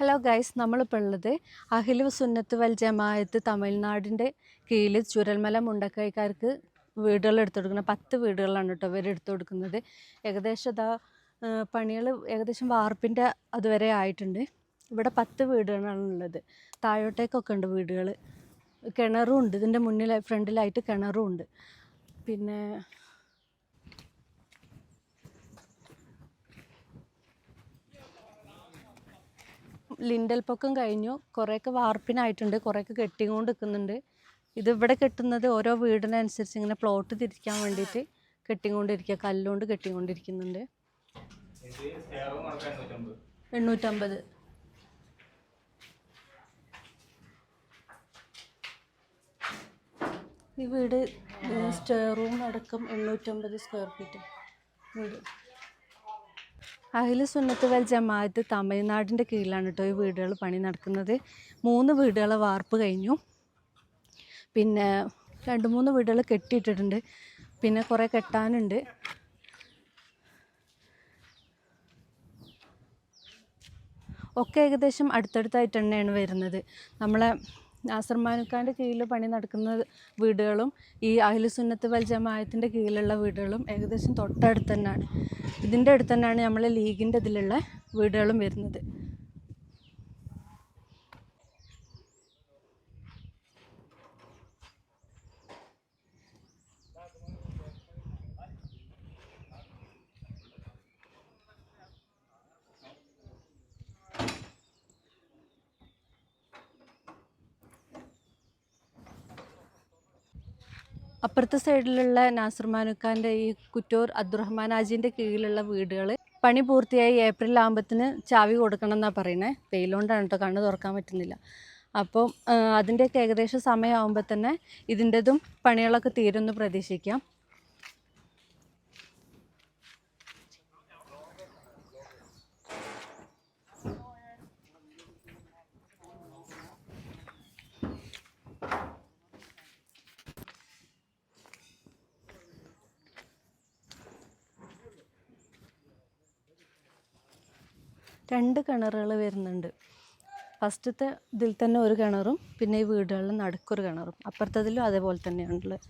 Hello guys നമ്മളിപ്പോൾ ഉള്ളത് അഖിലു സുന്നത്ത് വൽ ജമായത്ത് തമിഴ്നാടിന്റെ കീഴിൽ ചുരൽമല മുണ്ടക്കൈക്കാർക്ക് വീടുകൾ എടുത്തു കൊടുക്കുന്നത് പത്ത് വീടുകളാണ് കേട്ടോ ഇവർ എടുത്തു കൊടുക്കുന്നത് ഏകദേശം ഇതാ പണികൾ ഏകദേശം വാർപ്പിന്റെ അതുവരെ ആയിട്ടുണ്ട്. ഇവിടെ പത്ത് വീടുകളാണ് ഉള്ളത്. താഴോട്ടേക്കൊക്കെ ഉണ്ട് വീടുകൾ കിണറും ഉണ്ട്. ഇതിന്റെ മുന്നിൽ ഫ്രണ്ടിലായിട്ട് കിണറും ഉണ്ട്. പിന്നെ ലിൻഡൽ പൊക്കം കഴിഞ്ഞു. കുറേയൊക്കെ വാർപ്പിനായിട്ടുണ്ട്. കുറേയൊക്കെ കെട്ടിക്കൊണ്ട് നിൽക്കുന്നുണ്ട് ഇത് ഇവിടെ കെട്ടുന്നത് ഓരോ വീടിനനുസരിച്ച് ഇങ്ങനെ പ്ലോട്ട് തിരിക്കാൻ വേണ്ടിയിട്ട് കെട്ടിക്കൊണ്ടിരിക്കുക കല്ലുകൊണ്ട് കെട്ടിക്കൊണ്ടിരിക്കുന്നുണ്ട് എണ്ണൂറ്റമ്പത്. ഈ വീട് സ്റ്റെയർ റൂം അടക്കം എണ്ണൂറ്റമ്പത് സ്ക്വയർ ഫീറ്റ് വീട്. അഖില സുന്നത്ത് വൽ ജമാഅത്ത് തമിഴ്നാടിന്റെ കീഴിലാണ് കേട്ടോ ഈ വീടുകൾ പണി നടക്കുന്നത്. മൂന്ന് വീടുകൾ വാർപ്പ് കഴിഞ്ഞു. പിന്നെ രണ്ട് മൂന്ന് വീടുകൾ കെട്ടിയിട്ടിട്ടുണ്ട്. പിന്നെ കുറേ കെട്ടാനുണ്ട്. ഒക്കെ ഏകദേശം അടുത്തടുത്തായിട്ട് തന്നെയാണ് വരുന്നത്. നമ്മളെ നാസർ മാനുക്കാന്റെ കീഴിൽ പണി നടക്കുന്ന വീടുകളും ഈ അഹിലു സുന്നത്ത് വൽ ജമായത്തിന്റെ കീഴിലുള്ള വീടുകളും ഏകദേശം തൊട്ടടുത്ത് തന്നെയാണ് ഇതിന്റെ അടുത്ത് തന്നെയാണ് നമ്മളെ ലീഗിന്റെ ഇതിലുള്ള വീടുകളും വരുന്നത്. അപ്പുറത്തെ സൈഡിലുള്ള നാസർ മാനുക്കാന്റെ ഈ കുറ്റൂർ അബ്ദുറഹ്മാൻ ആജീന്റെ കീഴിലുള്ള വീടുകൾ പണി പൂർത്തിയായി ഏപ്രിൽ ആകുമ്പത്തിന് ചാവി കൊടുക്കണം എന്നാണ് പറയുന്നത് വെയിലുകൊണ്ടാണ് കേട്ടോ കണ്ണ് തുറക്കാൻ പറ്റുന്നില്ല. അപ്പോൾ അതിന്റെയൊക്കെ ഏകദേശം സമയമാകുമ്പോൾ തന്നെ ഇതിന്റെതും പണികളൊക്കെ തീരുമെന്ന് പ്രതീക്ഷിക്കാം. രണ്ട് കിണറുകൾ വരുന്നുണ്ട്. ഫസ്റ്റത്തെ ഇതിൽ തന്നെ ഒരു കിണറും പിന്നെ ഈ വീടുകളിൽ നടുക്കൊരു കിണറും. അപ്പുറത്തതിലും അതേപോലെ തന്നെയാണുള്ളത്.